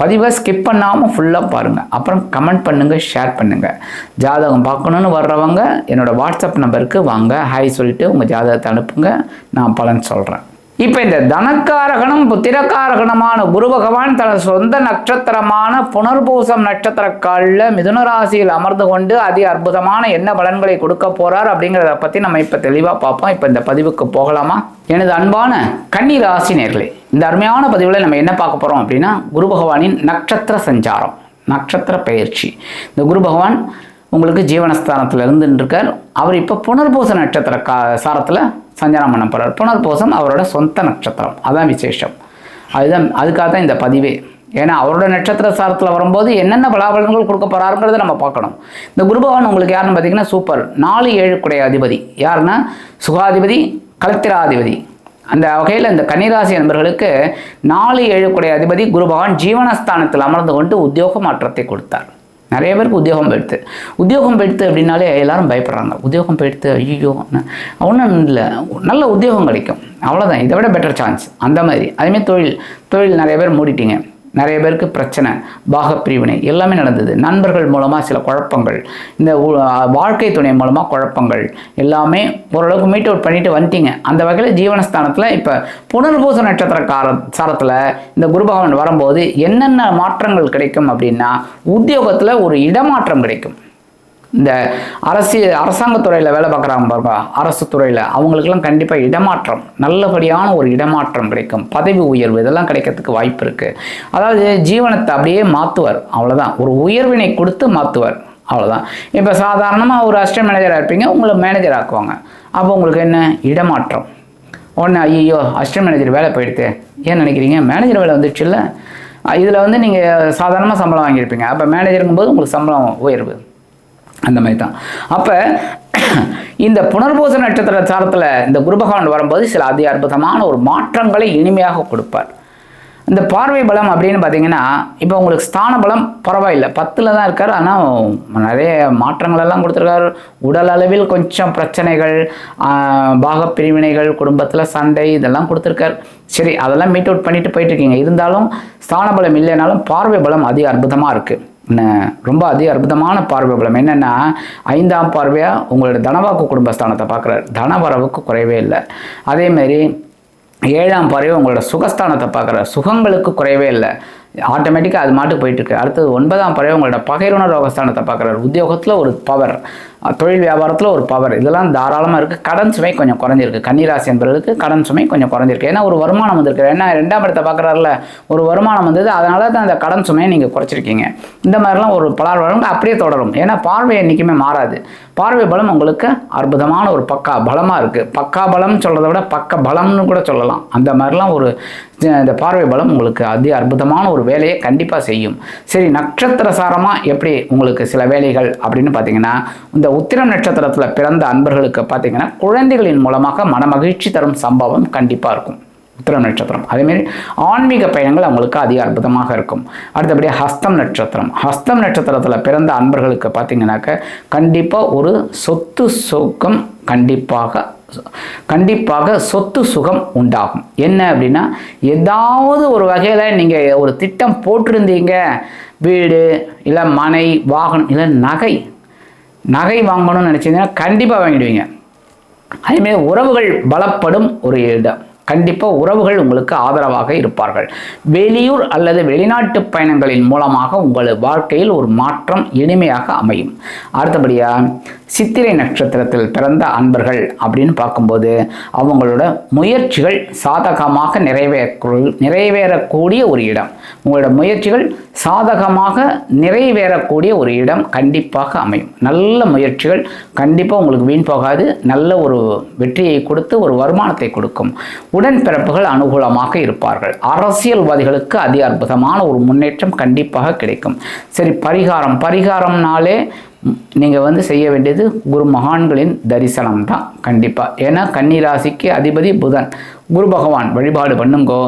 பதிவை ஸ்கிப் பண்ணாமல் ஃபுல்லாக பாருங்கள் அப்புறம் கமெண்ட் பண்ணுங்கள் ஷேர் பண்ணுங்கள் ஜாதகம் பார்க்கணுன்னு வர்றவங்க என்னோடய வாட்ஸ்அப் நம்பருக்கு வாங்க. ஹாய் சொல்லிட்டு உங்கள் ஜாதகத்தை அனுப்புங்க. நான் பலன் சொல்கிறேன் இப்போ இந்த தனக்காரகனும் புத்திரக்காரகணமான குரு பகவான் தனது சொந்த நட்சத்திரமான புனர்பூசம் நட்சத்திர காலில் மிதுன ராசியில் அமர்ந்து கொண்டு அதி அற்புதமான என்ன பலன்களை கொடுக்க போகிறார் அப்படிங்கிறத பற்றி நம்ம இப்போ தெளிவாக பார்ப்போம். இப்போ இந்த பதிவுக்கு போகலாமா? எனது அன்பான கன்னி ராசி நேர்களே இந்த அருமையான பதிவில் நம்ம என்ன பார்க்க போகிறோம் அப்படின்னா குரு பகவானின் நட்சத்திர சஞ்சாரம் நட்சத்திர பயிற்சி. இந்த குரு பகவான் உங்களுக்கு ஜீவனஸ்தானத்தில் இருந்துருக்கார் அவர் இப்போ புனர்பூச நட்சத்திர கா சாரத்தில் சஞ்சாரம் பண்ண போகிறார் புனர்பூசம் அவரோட சொந்த நட்சத்திரம். அதான் விசேஷம். அதுதான் அதுக்காக தான் இந்த பதிவே. ஏன்னா அவரோட நட்சத்திர சாரத்தில் வரும்போது என்னென்ன பலாபலன்கள் கொடுக்க போகிறாருங்கிறத நம்ம பார்க்கணும். இந்த குரு பகவான் உங்களுக்கு யாருன்னு பார்த்தீங்கன்னா சூப்பர். நாலு ஏழுக்குடைய அதிபதி. யாருன்னா? சுகாதிபதி கலத்திராதிபதி. அந்த வகையில் இந்த கன்னிராசி நண்பர்களுக்கு நாலு ஏழுக்குடைய அதிபதி குருபகவான் ஜீவனஸ்தானத்தில் அமர்ந்து கொண்டு உத்தியோக மாற்றத்தை கொடுத்தார். நிறைய பேருக்கு உத்தியோகம் போயிடுத்து உத்தியோகம் போயிடுத்து அப்படின்னாலே எல்லாரும் பயப்படுறாங்க. உத்தியோகம் போயிடுத்து ஐயோ ஒன்றும் இல்லை. நல்ல உத்தியோகம் கிடைக்கும். அவ்வளோதான் இதை விட பெட்டர் சான்ஸ் அந்த மாதிரி. அதேமாதிரி தொழில் தொழில் நிறைய பேர் மூடிட்டீங்க. நிறைய பேருக்கு பிரச்சனை பாகப்பிரிவினை எல்லாமே நடந்தது. நண்பர்கள் மூலமாக சில குழப்பங்கள் இந்த வாழ்க்கை துணை மூலமாக குழப்பங்கள் எல்லாமே ஓரளவுக்கு மீட் அவுட் பண்ணிட்டு வந்துட்டீங்க. அந்த வகையில் ஜீவனஸ்தானத்தில் இப்போ புனர்பூச நட்சத்திர கார சாரத்தில் இந்த குருபகவான் வரும்போது என்னென்ன மாற்றங்கள் கிடைக்கும் அப்படின்னா உத்தியோகத்தில் ஒரு இடமாற்றம் கிடைக்கும். இந்த அரசு அரசாங்கத்துறையில் வேலை பார்க்குறாங்க பாருங்க அரசு துறையில் அவங்களுக்கெல்லாம் கண்டிப்பாக இடமாற்றம் நல்லபடியான ஒரு இடமாற்றம் கிடைக்கும். பதவி உயர்வு இதெல்லாம் கிடைக்கிறதுக்கு வாய்ப்பு இருக்குது அதாவது ஜீவனத்தை அப்படியே மாற்றுவார் அவ்வளோதான் ஒரு உயர்வினை கொடுத்து மாற்றுவார் அவ்வளோதான் இப்போ சாதாரணமாக ஒரு அசிஸ்டன்ட் மேனேஜராக இருப்பீங்க உங்களை மேனேஜர் ஆக்குவாங்க. அப்போ உங்களுக்கு என்ன? இடமாற்றம். உடனே ஐயோ அசிஸ்டன்ட் மேனேஜர் வேலை போயிடுது. ஏன் நினைக்கிறீங்க? மேனேஜர் வேலை வந்துடுச்சுல்ல? இதில் வந்து நீங்கள் சாதாரணமாக சம்பளம் வாங்கியிருப்பீங்க. அப்போ மேனேஜருங்கும் போது உங்களுக்கு சம்பளம் உயர்வு. அந்த மாதிரி தான். அப்போ இந்த புனர்பூச நட்சத்திர சாரத்தில் இந்த குருபகவான் வரும்போது சில அதி அற்புதமான ஒரு மாற்றங்களை இனிமையாக கொடுப்பார். இந்த பார்வை பலம் அப்படின்னு பார்த்தீங்கன்னா இப்போ உங்களுக்கு ஸ்தான பலம் பரவாயில்லை. பத்தில் தான் இருக்கார் ஆனால் நிறைய மாற்றங்களெல்லாம் கொடுத்துருக்காரு. உடல் அளவில் கொஞ்சம் பிரச்சனைகள் பாகப்பிரிவினைகள் பாகப் பிரிவினைகள் குடும்பத்தில் சண்டை இதெல்லாம் கொடுத்துருக்காரு. சரி அதெல்லாம் மீட் அவுட் பண்ணிட்டு போயிட்டுருக்கீங்க இருந்தாலும் ஸ்தான பலம் இல்லைனாலும் பார்வை பலம் அதிக அற்புதமாக இருக்குது ரொம்ப அதி அற்புதமான பார்வை பலம் என்னென்னா ஐந்தாம் பார்வையாக உங்களோட தனவாக்கு குடும்பஸ்தானத்தை பார்க்குறாரு. தனவரவுக்கு குறைவே இல்லை. அதேமாரி ஏழாம் பார்வை உங்களோட சுகஸ்தானத்தை பார்க்குற சுகங்களுக்கு குறைவே இல்லை. ஆட்டோமேட்டிக்காக அது மாட்டுக்கு போயிட்டு இருக்கு அடுத்தது ஒன்பதாம் பறவை உங்களோட பகைருண ரோகஸ்தானத்தை பார்க்குறாரு. உத்தியோகத்தில் ஒரு பவர் தொழில் வியாபாரத்தில் ஒரு பவர் இதெல்லாம் தாராளமாக இருக்குது கடன் சுமை கொஞ்சம் குறைஞ்சிருக்கு. கன்னிராசி என்பவர்களுக்கு கடன் சுமை கொஞ்சம் குறைஞ்சிருக்கு. ஏன்னா ஒரு வருமானம் வந்திருக்கு ஏன்னா ரெண்டாம் இடத்தை பார்க்குறாருல ஒரு வருமானம் வந்தது. அதனால தான் அந்த கடன் சுமையை நீங்கள் குறைச்சிருக்கீங்க. இந்த மாதிரிலாம் ஒரு பலார் வளம் அப்படியே தொடரும். ஏன்னா பார்வை என்றைக்குமே மாறாது. பார்வை பலம் உங்களுக்கு அற்புதமான ஒரு பக்கா பலமாக இருக்குது பக்கா பலம் சொல்கிறத விட பக்க பலம்னு கூட சொல்லலாம். அந்த மாதிரிலாம் ஒரு இந்த பார்வை பலம் உங்களுக்கு அதி அற்புதமான ஒரு வேலையை கண்டிப்பாக செய்யும். சரி நட்சத்திர சாரமாக எப்படி உங்களுக்கு சில வேலைகள் அப்படின்னு பார்த்தீங்கன்னா இந்த உத்திரம் நட்சத்திரத்தில் பிறந்த அன்பர்களுக்கு பார்த்தீங்கன்னா குழந்தைகளின் மூலமாக மனமகிழ்ச்சி தரும் சம்பவம் கண்டிப்பாக இருக்கும். உத்திரம் நட்சத்திரம். அதேமாரி ஆன்மீக பயணங்கள் அவங்களுக்கு அதிக அற்புதமாக இருக்கும். அடுத்தபடியாக ஹஸ்தம் நட்சத்திரம். ஹஸ்தம் நட்சத்திரத்தில் பிறந்த அன்பர்களுக்கு பார்த்தீங்கன்னாக்க கண்டிப்பாக ஒரு சொத்து சொக்கம் கண்டிப்பாக கண்டிப்பாக சொத்து சுகம் உண்டாகும். என்ன அப்படின்னா ஏதாவது ஒரு வகையில் நீங்கள் ஒரு திட்டம் போட்டிருந்தீங்க. வீடு இல்லை மனை வாகனம் இல்லை நகை. நகை வாங்கணும்னு நினச்சிங்கன்னா கண்டிப்பாக வாங்கிடுவீங்க. அதேமாரி உறவுகள் பலப்படும் ஒரு இடம். கண்டிப்பாக உறவுகள் உங்களுக்கு ஆதரவாக இருப்பார்கள். வெளியூர் அல்லது வெளிநாட்டு பயணங்களின் மூலமாக உங்கள் வாழ்க்கையில் ஒரு மாற்றம் இனிமையாக அமையும். அடுத்தபடியாக சித்திரை நட்சத்திரத்தில் பிறந்த அன்பர்கள் அப்படின்னு பார்க்கும்போது அவங்களோட முயற்சிகள் சாதகமாக நிறைவேற நிறைவேறக்கூடிய ஒரு இடம். உங்களோட முயற்சிகள் சாதகமாக நிறைவேறக்கூடிய ஒரு இடம் கண்டிப்பாக அமையும். நல்ல முயற்சிகள் கண்டிப்பாக உங்களுக்கு வீண் போகாது. நல்ல ஒரு வெற்றியை கொடுத்து ஒரு வருமானத்தை கொடுக்கும். உடன்பிறப்புகள் அனுகூலமாக இருப்பார்கள். அரசியல்வாதிகளுக்கு அதி அற்புதமான ஒரு முன்னேற்றம் கண்டிப்பாக கிடைக்கும். சரி பரிகாரம். பரிகாரம்னாலே நீங்கள் வந்து செய்ய வேண்டியது குரு மகான்களின் தரிசனம் தான் கண்டிப்பாக ஏன்னா கன்னிராசிக்கு அதிபதி புதன். குரு பகவான் வழிபாடு பண்ணுங்கோ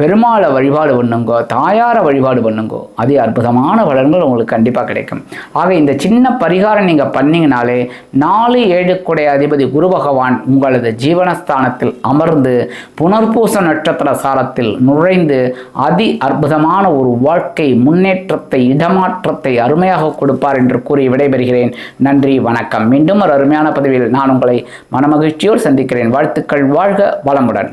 பெருமாளை வழிபாடு பண்ணுங்கோ தாயாரை வழிபாடு பண்ணுங்கோ அதி அற்புதமான பலன்கள் உங்களுக்கு கண்டிப்பாக கிடைக்கும். ஆக இந்த சின்ன பரிகாரம் நீங்கள் பண்ணிங்கனாலே நாலு ஏழுக்குடைய அதிபதி குரு பகவான் உங்களது ஜீவனஸ்தானத்தில் அமர்ந்து புனர்பூச நட்சத்திர சாரத்தில் நுழைந்து அதி அற்புதமான ஒரு வாழ்க்கை முன்னேற்றத்தை இடமாற்றத்தை அருமையாக கொடுப்பார் என்று கூறி விடைபெறுகிறேன். நன்றி வணக்கம். மீண்டும் ஒரு அருமையான பதவியில் நான் உங்களை மனமகிழ்ச்சியோடு சந்திக்கிறேன். வாழ்த்துக்கள் வாழ்க வளமுடன்.